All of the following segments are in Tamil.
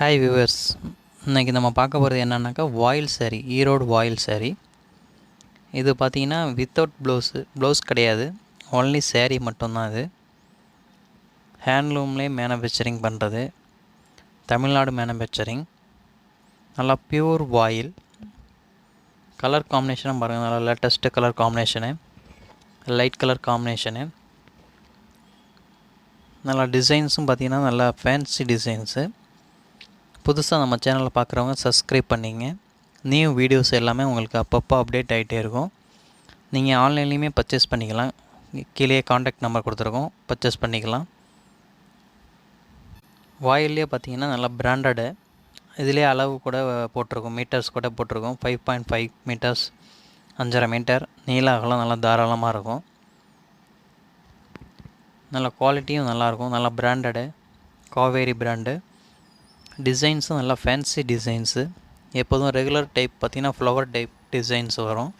ஹாய் வியூவர்ஸ் இன்றைக்கி நம்ம பார்க்க போகிறது என்னன்னாக்கா வாயில் சாரி ஈரோடு வாயில் சாரி இது பார்த்தீங்கன்னா வித்தவுட் ப்ளவுஸு ப்ளவுஸ் கிடையாது. ஒன்லி சேரீ மட்டும்தான் இது. ஹேண்ட்லூம்லேயே மேனுஃபேக்சரிங் பண்ணுறது தமிழ்நாடு மேனுஃபேக்சரிங் நல்லா பியூர் வாயில். கலர் காம்பினேஷனும் பாருங்கள் நல்லா latest colour combination light colour combination நல்லா டிசைன்ஸும் பார்த்தீங்கன்னா நல்லா ஃபேன்சி டிசைன்ஸு புதுசாக நம்ம சேனலை பார்க்குறவங்க சப்ஸ்கிரைப் பண்ணிங்க. நியூ வீடியோஸ் எல்லாமே உங்களுக்கு அப்பப்போ அப்டேட் ஆகிட்டே இருக்கும். நீங்கள் ஆன்லைன்லேயுமே பர்ச்சேஸ் பண்ணிக்கலாம். கீழே காண்டாக்ட் நம்பர் கொடுத்துருக்கோம். பர்ச்சேஸ் பண்ணிக்கலாம். வாயிலே பார்த்தீங்கன்னா நல்லா பிராண்டடு இதிலே அளவு கூட போட்டிருக்கோம். மீட்டர்ஸ் கூட போட்டிருக்கோம். ஃபைவ் பாயிண்ட் ஃபைவ் மீட்டர்ஸ் அஞ்சரை மீட்டர் நீல அகலம் நல்லா தாராளமாக இருக்கும். நல்ல குவாலிட்டியும் நல்லாயிருக்கும் நல்லா பிராண்டடு காவேரி பிராண்டு டிசைன்ஸும் நல்லா ஃபேன்சி டிசைன்ஸு எப்போதும் ரெகுலர் டைப் பார்த்திங்கன்னா ஃப்ளவர் டைப் டிசைன்ஸ் வரும்.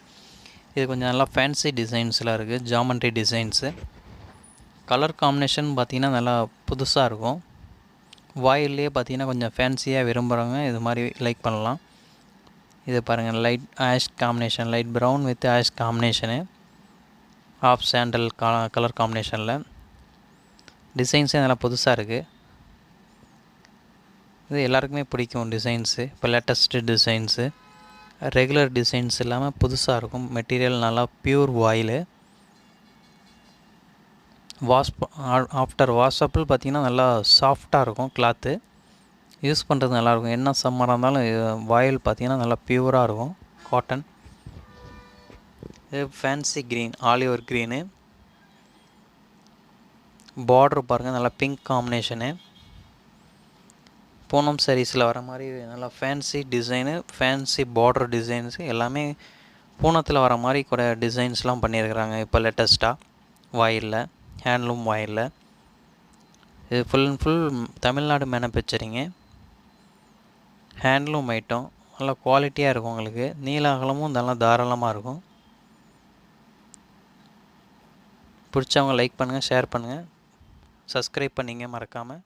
இது கொஞ்சம் நல்லா ஃபேன்சி டிசைன்ஸ்லாம் இருக்குது ஜாமெண்ட்ரி டிசைன்ஸு கலர் காம்பினேஷன் பார்த்திங்கன்னா நல்லா புதுசாக இருக்கும். வாயிலே பார்த்திங்கன்னா கொஞ்சம் ஃபேன்சியாக விரும்புகிறவங்க இது மாதிரி லைக் பண்ணலாம். இது பாருங்கள் light ash combination light brown with ash combination of sandal colour காம்பினேஷனில் டிசைன்ஸே நல்லா புதுசாக இருக்குது இது எல்லாருக்குமே பிடிக்கும் டிசைன்ஸு இப்போ லேட்டஸ்ட்டு டிசைன்ஸு ரெகுலர் டிசைன்ஸ் இல்லாமல் புதுசாக இருக்கும். மெட்டீரியல் நல்லா பியூர் வாயிலு வாஷ் ஆஃப்டர் வாஷப்பில் பார்த்திங்கன்னா நல்லா சாஃப்டாக இருக்கும் கிளாத்து யூஸ் பண்ணுறது நல்லாயிருக்கும் என்ன சம்மராக இருந்தாலும் வாயில் பார்த்திங்கன்னா நல்லா பியூராக இருக்கும். காட்டன் இது fancy green olive green border பாருங்கள் நல்லா பிங்க் காம்பினேஷனு பூனம் சாரீஸில் வர மாதிரி நல்லா fancy design fancy border designs எல்லாமே பூனத்தில் வர மாதிரி கூட டிசைன்ஸ்லாம் பண்ணியிருக்கிறாங்க இப்போ லேட்டஸ்ட்டாக வாயிலில் ஹேண்ட்லூம் வாயிலில். இது full and full Tamil Nadu manufacturing handloom item நல்லா குவாலிட்டியாக இருக்கும் உங்களுக்கு. நீல அகலமும் நல்லா தாராளமாக இருக்கும். பிடிச்சவங்க லைக் பண்ணுங்கள் ஷேர் பண்ணுங்கள் சப்ஸ்கிரைப் பண்ணிங்க மறக்காமல்